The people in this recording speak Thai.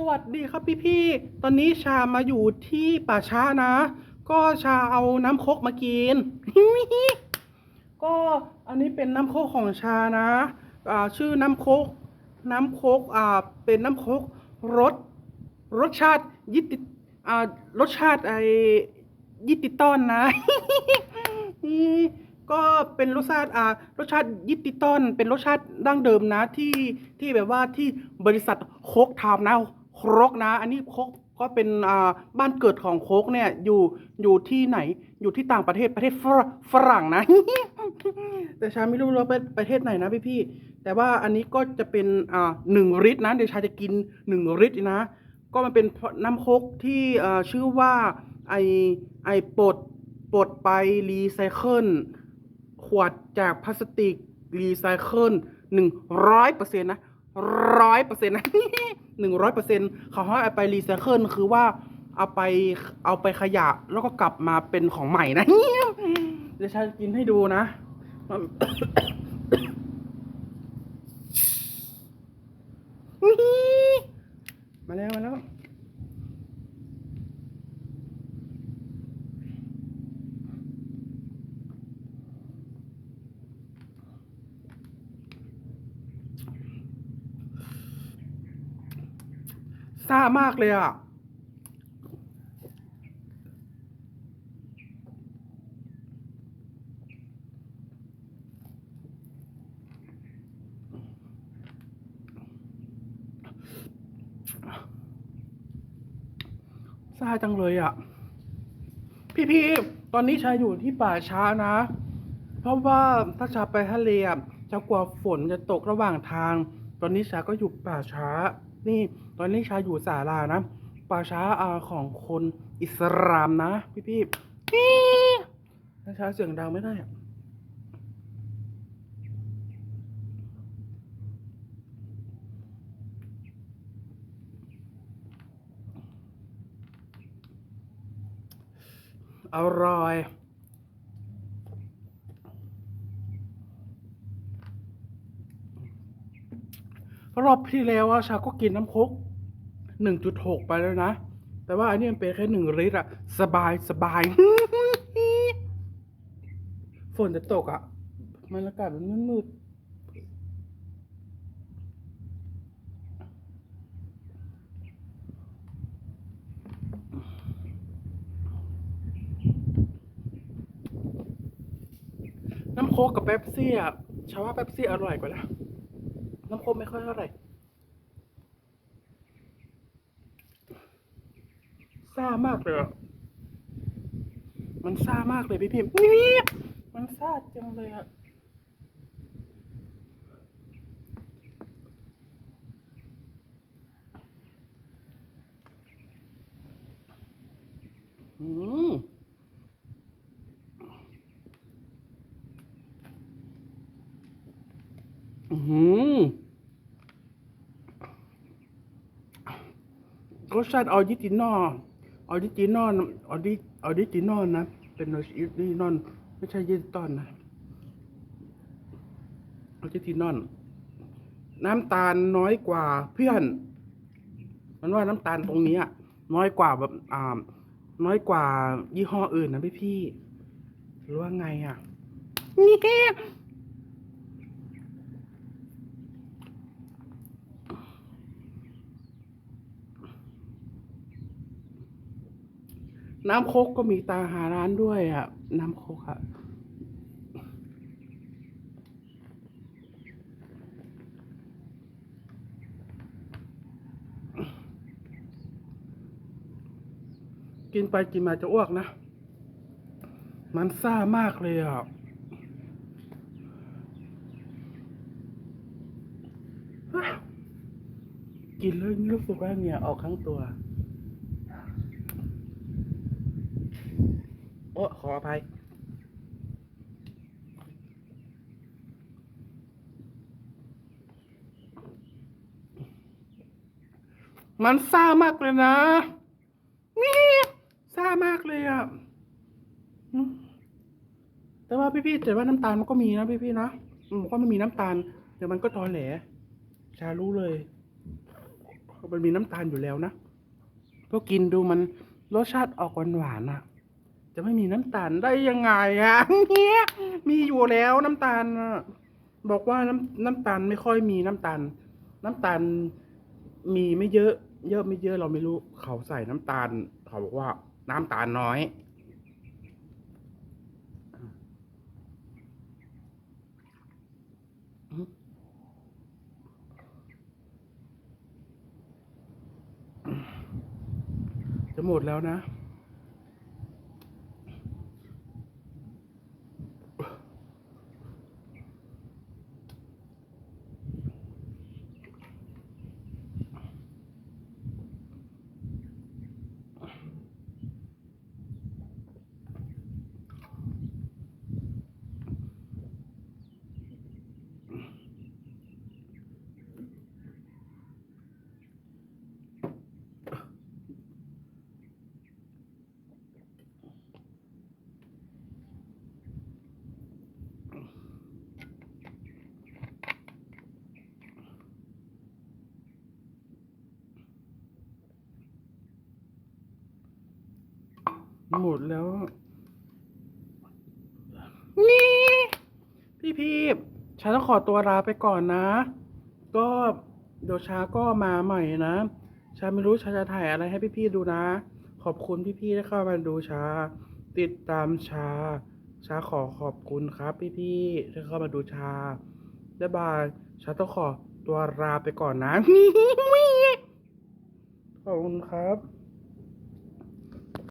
สวัสดีครับพี่พี่ตอนนี้ชามาอยู่ที่ป่าช้านะ ก็ชาเอาน้ำโคกมากิน ก็อันนี้เป็นน้ำโคกของชานะอ่าชื่อน้ำโคก น้ำโคกอ่าเป็นน้ำโคกรสรสชาติยิติอ่ารสชาติไอยิติต้อนนะก็เป็นรสชาติอ่ารสชาติยิติต้อน เป็นรสชาติดั้งเดิมนะที่ที่แบบว่าที่บริษัทโคกทำนะ โคกนะ อันนี้โคกก็เป็นบ้านเกิดของโคกเนี่ยอยู่อยู่ที่ไหนอยู่ที่ต่างประเทศประเทศฝรั่งฝรั่งนะ แต่ชาไม่รู้ว่าเป็นประเทศไหนนะพี่พี่ๆแต่ว่าอันนี้ก็จะเป็นหนึ่งลิตรนะเดี๋ยวชาจะกินหนึ่งลิตรนะ ก็มันเป็นน้ำโคกที่ชื่อว่าไอไอปลดปลดไปรีไซเคิลขวดจากพลาสติกรีไซเคิลหนึ่งร้อยเปอร์เซ็นต์นะร้อยเปอร์เซ็นต์นะ หนึ่งร้อยเปอร์เซ็นต์เขาให้เอาไปรีไซเคิลคือว่าเอาไปเอาไปขยะแล้วก็กลับมาเป็นของใหม่นะเดี๋ยวชาจะกินให้ดูนะ มาแล้ว มาแล้ว ซ่ามากเลยอะ ซ่าจังเลยอะ พี่ๆตอนนี้ชายอยู่ที่ป่าช้านะ เพราะว่าถ้าชาไปทะเลจะกลัวฝนจะตกระหว่างทาง ตอนนี้ชาก็อยู่ป่าช้า นี่ตอนนี้ชาอยู่ศาลานะป่าช้าอาของคนอิสลามนะ พี่ๆพี่ถ้าชาเสียงดังไม่ได้อร่อย รอบที่แล้วอะชาก็กินน้ำคกหนึ่งจุดหกไปแล้วนะ แต่ว่าอันนี้มันเป็นแค่หนึ่งลิตรอะสบายสบายฝนจะตกอะมันอากาศมันมืดๆน้ำโคกกับเป๊ปซี่อะชาว่าเป๊ปซี่อร่อยกว่านะ น้ำโคกไม่ค่อยเท่าไหร่ซ่ามากเลยอะมันซ่ามากเลยพี่พิมพ์นี่มันซ่าจังเลยอะอืมอืม รสชาติออริจินอลออริจินอลออริออริจินอลนะ เป็นออริจินอลไม่ใช่ยินตอนนะออริจินอลน้ำตาลน้อยกว่าเพื่อน มันว่าน้ำตาลตรงนี้น้อยกว่าแบบอ่าน้อยกว่ายี่ห้ออื่นนะพี่พี่หรือว่าไงอะนี่ น้ำโคกก็มีตาหาร้านด้วยอะ น้ำโคกอะกินไปกินมาจะอ้วกนะ มันซ่ามากเลยอะ กินแล้วรู้สึกว่าเหงื่อออกข้างตัว โอ้ขออภัยมันซ่ามากเลยนะนี่ซ่ามากเลยอะ แต่ว่าพี่ๆแต่ว่าน้ำตาลมันก็มีนะพี่ๆนะอืมก็ไม่มีน้ำตาล เดี๋ยวมันก็ตอแหล ชารู้เลย มันมีน้ำตาลอยู่แล้วนะพอกินดูมันรสชาติออกหวานๆอะ จะไม่มีน้ำตาลได้ยังไงอะเนี่ยมีอยู่แล้วน้ำตาลน่ะบอกว่าน้ำน้ำตาลไม่ค่อยมีน้ำตาล น้ำตาลมีไม่เยอะ เยอะไม่เยอะเราไม่รู้เขาใส่น้ำตาล เขาบอกว่าน้ำตาลน้อยจะหมดแล้วนะ หมดแล้ว นี่ พี่พีบฉันต้องขอตัวลาไปก่อนนะ ก็เดี๋ยวช้าก็มาใหม่นะชาไม่รู้ชาจะถ่ายอะไรให้พี่พี่ๆดูนะ ขอบคุณพี่พี่ๆที่เข้ามาดูชา ติดตามชา ชาขอขอบคุณครับพี่พี่ๆที่เข้ามาดูชาบ๊ายบายชาต้องขอตัวลาไปก่อนนะขอบคุณครับ